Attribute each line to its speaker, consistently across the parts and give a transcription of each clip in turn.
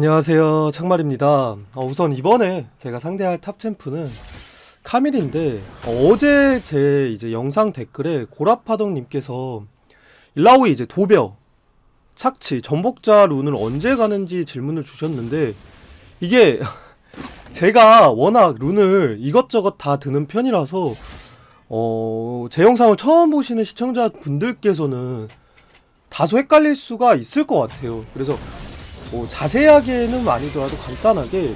Speaker 1: 안녕하세요. 창말입니다. 어, 우선 이번에 제가 상대할 탑챔프는 카밀인데 어, 제 제 이제 영상 댓글에 고라파덕님께서 일라오이 이제 도벽 착취 전복자 룬을 언제 가는지 질문을 주셨는데 이게 제가 워낙 룬을 이것저것 다 드는 편이라서 어, 제 영상을 처음 보시는 시청자분들께서는 다소 헷갈릴 수가 있을 것 같아요. 그래서 뭐 자세하게는 아니더라도 간단하게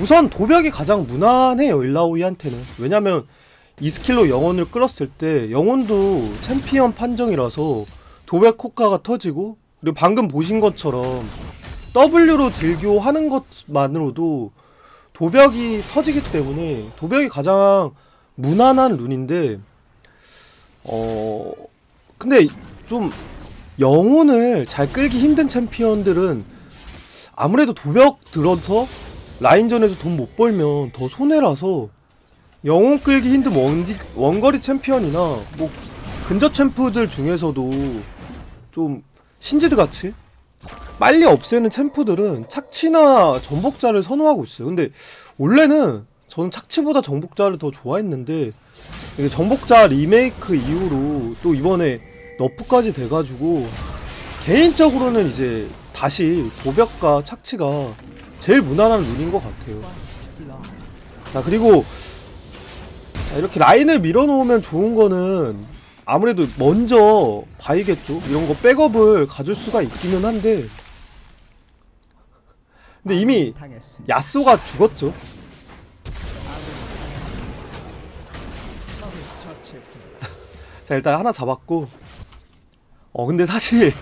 Speaker 1: 우선 도벽이 가장 무난해요 일라오이한테는. 왜냐면 이 스킬로 영혼을 끌었을 때 영혼도 챔피언 판정이라서 도벽 효과가 터지고 그리고 방금 보신 것처럼 W로 딜교하는 것만으로도 도벽이 터지기 때문에 도벽이 가장 무난한 룬인데 어 근데 좀 영혼을 잘 끌기 힘든 챔피언들은 아무래도 도벽 들어서 라인전에서 돈 못 벌면 더 손해라서 영혼 끌기 힘든 원디, 원거리 챔피언이나 뭐 근접 챔프들 중에서도 좀 신지드 같이 빨리 없애는 챔프들은 착취나 전복자를 선호하고 있어요. 근데 원래는 저는 착취보다 정복자를 더 좋아했는데 정복자 리메이크 이후로 또 이번에 너프까지 돼가지고 개인적으로는 이제 다시 도벽과 착취가 제일 무난한 룬인 것 같아요. 자 그리고 자, 이렇게 라인을 밀어놓으면 좋은 거는 아무래도 먼저 봐야겠죠. 이런 거 백업을 가질 수가 있기는 한데 근데 이미 야쏘가 죽었죠. 자 일단 하나 잡았고 어 근데 사실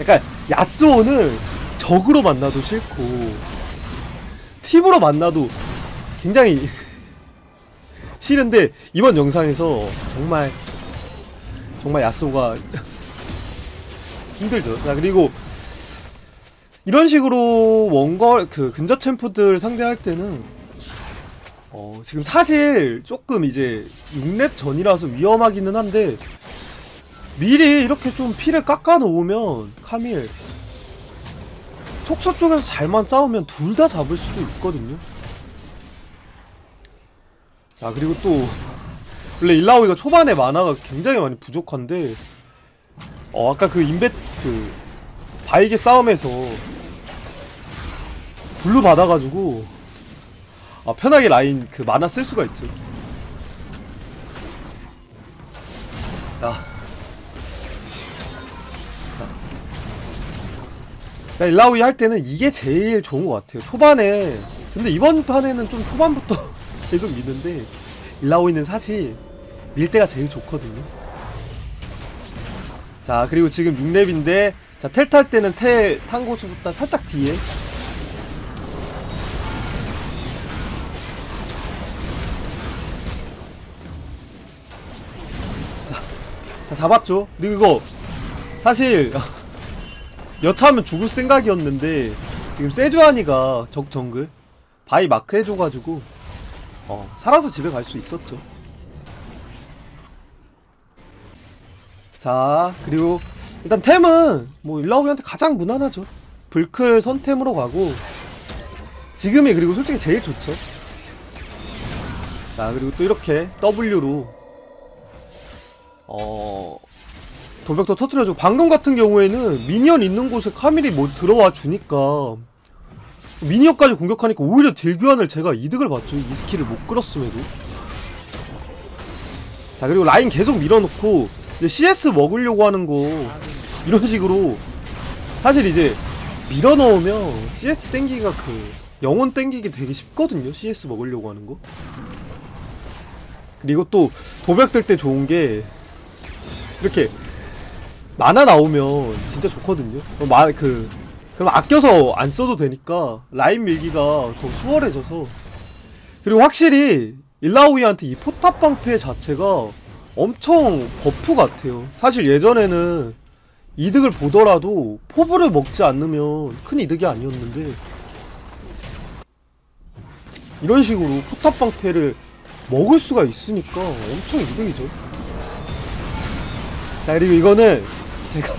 Speaker 1: 약간 야스오는 적으로 만나도 싫고 팀으로 만나도 굉장히 싫은데 이번 영상에서 정말 정말 야스오가 힘들죠. 자 그리고 이런 식으로 원걸 그 근접 챔프들 상대할 때는 어 지금 사실 조금 이제 6렙 전이라서 위험하기는 한데 미리 이렇게 좀 피를 깎아 놓으면 카밀 촉수 쪽에서 잘만 싸우면 둘 다 잡을 수도 있거든요. 자 그리고 또 원래 일라오이가 초반에 만화가 굉장히 많이 부족한데 어 아까 그 인베 그 바이게 싸움에서 블루 받아가지고 아 편하게 라인 그 만화 쓸 수가 있죠. 야 자, 일라우이 할 때는 이게 제일 좋은 것 같아요. 초반에. 근데 이번 판에는 좀 초반부터 계속 미는데, 일라우이는 사실 밀 때가 제일 좋거든요. 자, 그리고 지금 6렙인데, 자, 텔 탈 때는 텔 탄 곳보다 살짝 뒤에. 자, 자 잡았죠? 그리고 이거, 사실, 여차하면 죽을 생각이었는데 지금 세주아니가 적 정글 바이 마크 해줘가지고 어 살아서 집에 갈 수 있었죠. 자 그리고 일단 템은 뭐 일라오기한테 가장 무난하죠. 불클 선템으로 가고 지금이 그리고 솔직히 제일 좋죠. 자 그리고 또 이렇게 W로 어 돌벽도 터트려주고 방금 같은 경우에는 미니언 있는 곳에 카밀이 뭐 들어와 주니까 미니언까지 공격하니까 오히려 딜교환을 제가 이득을 봤죠. 이 스킬을 못 끌었음에도. 자 그리고 라인 계속 밀어놓고 이제 CS 먹으려고 하는 거 이런 식으로 사실 이제 밀어넣으면 CS 땡기기가 그 영혼 땡기기 되게 쉽거든요. CS 먹으려고 하는 거. 그리고 또 도벽 들 때 좋은 게 이렇게 만화 나오면 진짜 좋거든요. 마, 그, 그럼 아껴서 안 써도 되니까 라인 밀기가 더 수월해져서 그리고 확실히 일라오이한테 이 포탑 방패 자체가 엄청 버프 같아요. 사실 예전에는 이득을 보더라도 포브를 먹지 않으면 큰 이득이 아니었는데 이런 식으로 포탑 방패를 먹을 수가 있으니까 엄청 이득이죠. 자 그리고 이거는 제가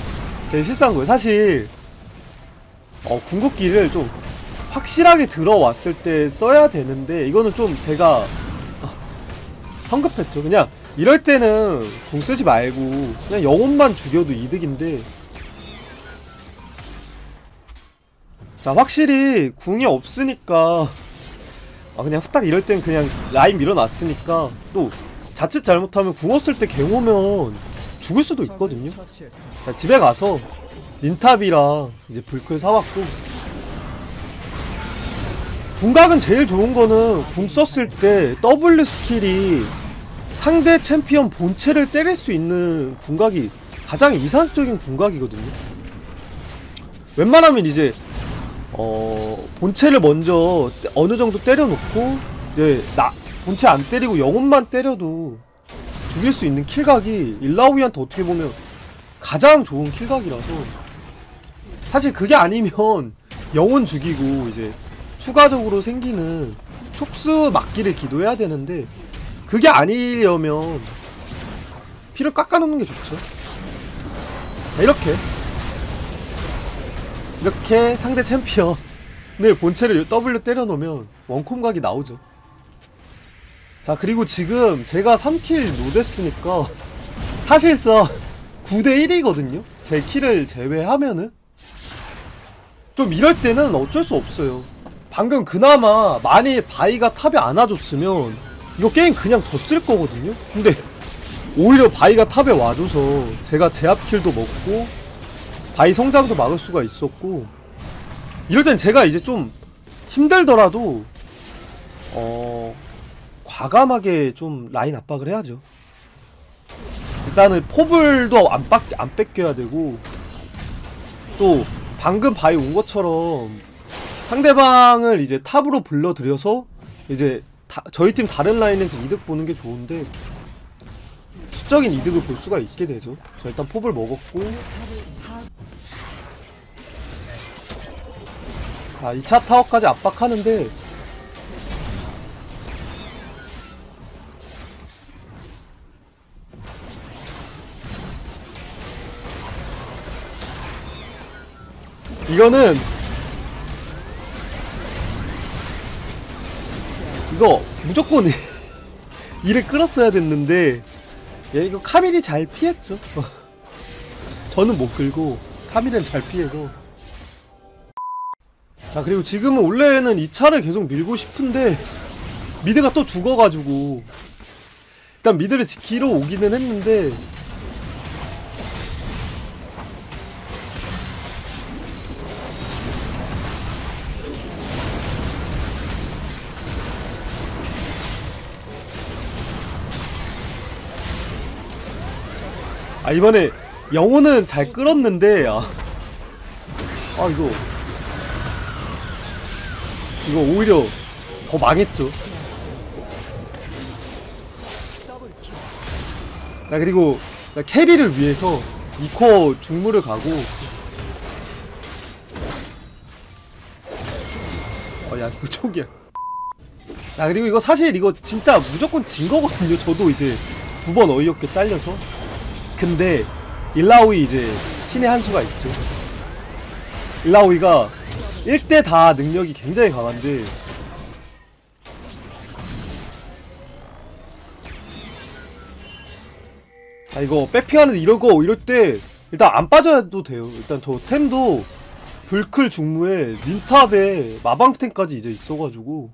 Speaker 1: 제일 실수한 거예요. 사실 어 궁극기를 좀 확실하게 들어왔을 때 써야 되는데 이거는 좀 제가 아, 성급했죠. 그냥 이럴 때는 궁 쓰지 말고 그냥 영혼만 죽여도 이득인데 자 확실히 궁이 없으니까 아 그냥 후딱 이럴 땐 그냥 라인 밀어놨으니까 또 자칫 잘못하면 궁 없을 때 갱 오면 죽을 수도 있거든요. 자 집에 가서 닌탑이랑 이제 불클 사왔고. 궁각은 제일 좋은 거는 궁 썼을 때 W 스킬이 상대 챔피언 본체를 때릴 수 있는 궁각이 가장 이상적인 궁각이거든요. 웬만하면 이제 어 본체를 먼저 때- 어느 정도 때려놓고 이제 나 본체 안 때리고 영혼만 때려도 죽일 수 있는 킬각이 일라우이한테 어떻게 보면 가장 좋은 킬각이라서 사실 그게 아니면 영혼 죽이고 이제 추가적으로 생기는 촉수 막기를 기도해야 되는데 그게 아니려면 피를 깎아놓는 게 좋죠. 자, 이렇게 이렇게 상대 챔피언을 본체를 W 때려놓으면 원콤각이 나오죠. 자 그리고 지금 제가 3킬 노됐으니까 사실상 9대1이거든요. 제 킬을 제외하면은. 좀 이럴 때는 어쩔 수 없어요. 방금 그나마 많이 바이가 탑에 안 와줬으면 이거 게임 그냥 졌을 거거든요. 근데 오히려 바이가 탑에 와줘서 제가 제압킬도 먹고 바이 성장도 막을 수가 있었고 이럴 땐 제가 이제 좀 힘들더라도 어 과감하게 좀 라인 압박을 해야죠. 일단은 포블도 안, 빡, 안 뺏겨야 되고 또 방금 바이 온 것처럼 상대방을 이제 탑으로 불러들여서 이제 다- 저희 팀 다른 라인에서 이득 보는 게 좋은데 수적인 이득을 볼 수가 있게 되죠. 자, 일단 포블 먹었고 자 2차 타워까지 압박하는데 이거는 이거 무조건 일을 끌었어야 됐는데 예, 이거 카밀이 잘 피했죠. 저는 못 끌고 카밀은 잘 피해서. 자 그리고 지금은 원래는 2차를 계속 밀고 싶은데 미드가 또 죽어가지고 일단 미드를 지키러 오기는 했는데 아 이번에 영혼은 잘 끌었는데 아, 아 이거. 이거 오히려 더 망했죠. 나 그리고 나 캐리를 위해서 이코어 중무를 가고. 어 야스 초기야. 자 그리고 이거 사실 이거 진짜 무조건 진 거거든요. 저도 이제 두 번 어이없게 잘려서 근데 일라오이 이제 신의 한 수가 있죠. 일라오이가 1대 다 능력이 굉장히 강한데 아 이거 백핑하는데 이러고 이럴 때 일단 안 빠져도 돼요. 일단 저 템도 불클 중무에 닌탑에 마방템까지 이제 있어가지고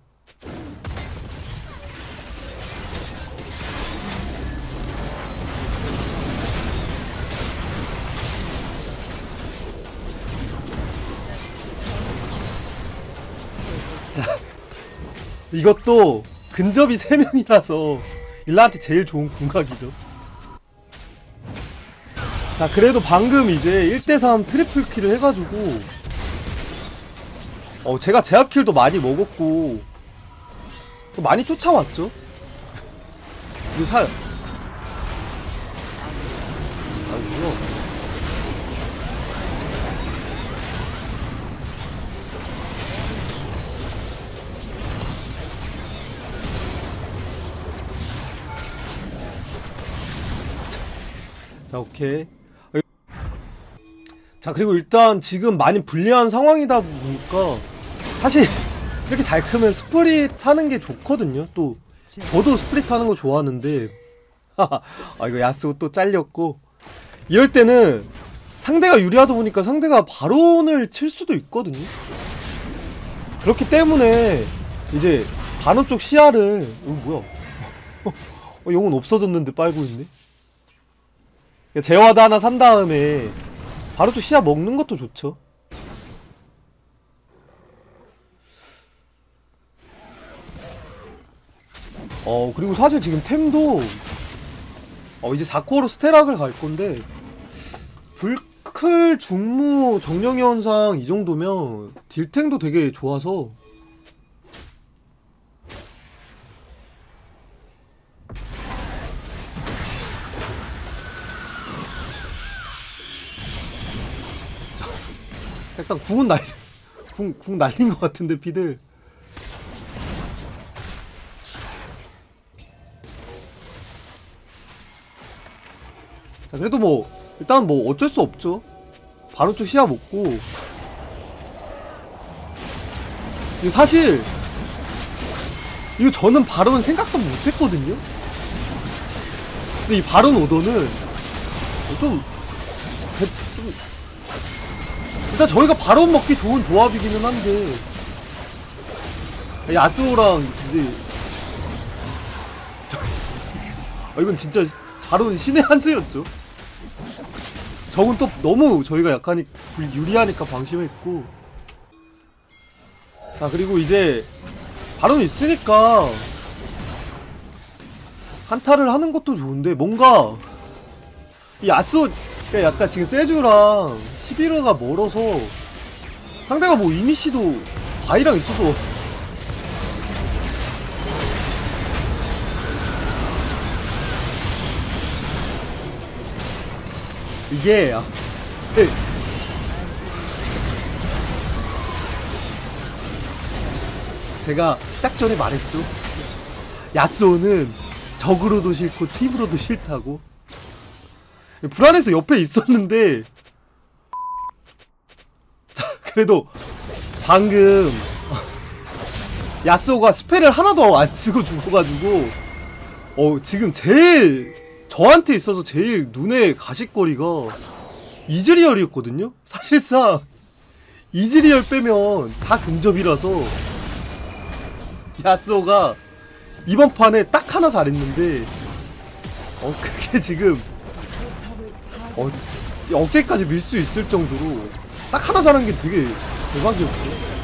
Speaker 1: 이것도 근접이 3명이라서 일라한테 제일 좋은 궁각이죠. 자, 그래도 방금 이제 1대3 트리플 킬을 해가지고, 어, 제가 제압킬도 많이 먹었고, 또 많이 쫓아왔죠? 이거 사, 아, 이거. 자 오케이 자 그리고 일단 지금 많이 불리한 상황이다 보니까 사실 이렇게 잘 크면 스프릿 하는 게 좋거든요. 또 저도 스프릿 하는 거 좋아하는데 아 이거 야스오 또 잘렸고 이럴 때는 상대가 유리하다 보니까 상대가 바론을 칠 수도 있거든요. 그렇기 때문에 이제 바론 쪽 시야를 이거 뭐야? 어, 영혼 없어졌는데 빨고 있네. 그러니까 제와드 하나 산 다음에 바로 또 시야 먹는 것도 좋죠. 어 그리고 사실 지금 템도 어 이제 4코어로 스테락을 갈 건데 불클 중무 정령 현상 이 정도면 딜탱도 되게 좋아서 일단 궁은 날 궁, 궁 날린 것 같은데 피들. 자 그래도 뭐 일단 뭐 어쩔 수 없죠. 바로 쪽 시야 먹고. 이거 사실 이거 저는 바로는 생각도 못 했거든요. 근데 이 바론 오더는 좀 일단 저희가 바론 먹기 좋은 조합이기는 한데. 야스오랑 이제. 아 이건 진짜 바론 신의 한 수였죠. 적은 또 너무 저희가 약하니 유리하니까 방심했고. 자 그리고 이제 바론 있으니까 한타를 하는 것도 좋은데 뭔가 이 야스오 그러니까 약간 지금 세주랑 11호가 멀어서 상대가 뭐 이니시도 바이랑 있어서. 이게 아, 네. 제가 시작 전에 말했죠. 야스오는 적으로도 싫고 팀으로도 싫다고 불안해서 옆에 있었는데 자, 그래도 방금 야스오가 스펠을 하나도 안 쓰고 죽어가지고 어 지금 제일 저한테 있어서 제일 눈에 가식거리가 이즈리얼이었거든요? 사실상 이즈리얼 빼면 다 근접이라서 야스오가 이번 판에 딱 하나 잘했는데 어 그게 지금 어, 억제까지 밀 수 있을 정도로 딱 하나 잘한 게 되게 대박이었고.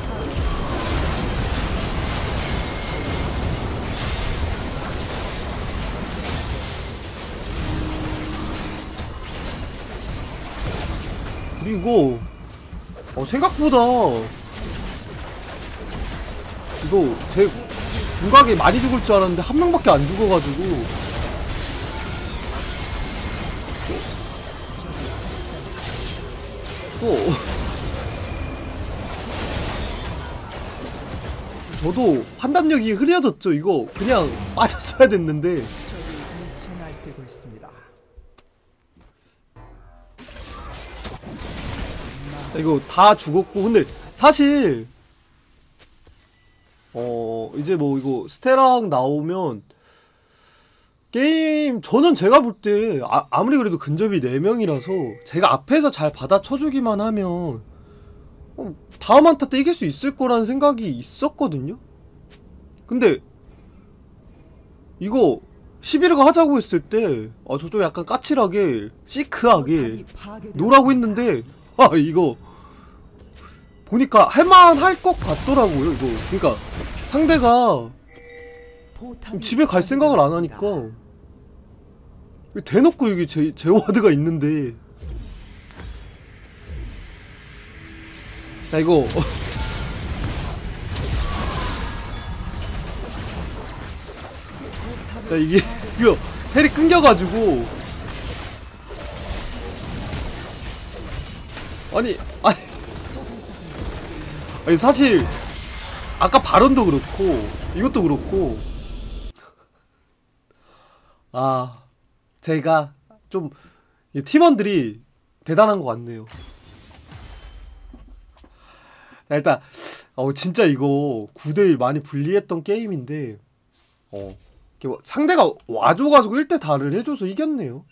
Speaker 1: 그리고 어, 생각보다 이거 제 궁각이 많이 죽을 줄 알았는데 한 명밖에 안 죽어가지고 또 저도 판단력이 흐려졌죠. 이거 그냥 빠졌어야 됐는데. 이거 다 죽었고 근데 사실 어 이제 뭐 이거 스테랑 나오면 게임 저는 제가 볼때 아, 아무리 그래도 근접이 4명이라서 제가 앞에서 잘 받아쳐주기만 하면 어, 다음 한타 때 이길 수 있을 거라는 생각이 있었거든요. 근데 이거 11가 하자고 했을 때 아, 저쪽 약간 까칠하게 시크하게 노라고 했는데 아 이거 보니까 할만할 것 같더라고요 이거. 그러니까 상대가 집에 갈 생각을 안 하니까 대놓고 여기 제, 제와드가 있는데. 자 이거. 자 이게 이거 헬이 끊겨가지고. 아니 아니. 아니 사실 아까 발언도 그렇고 이것도 그렇고. 아 제가 좀이 팀원들이 대단한 것 같네요. 자 일단 어 진짜 이거 9대1 많이 불리했던 게임인데 어뭐 상대가 와줘가지고 1대 다를 해줘서 이겼네요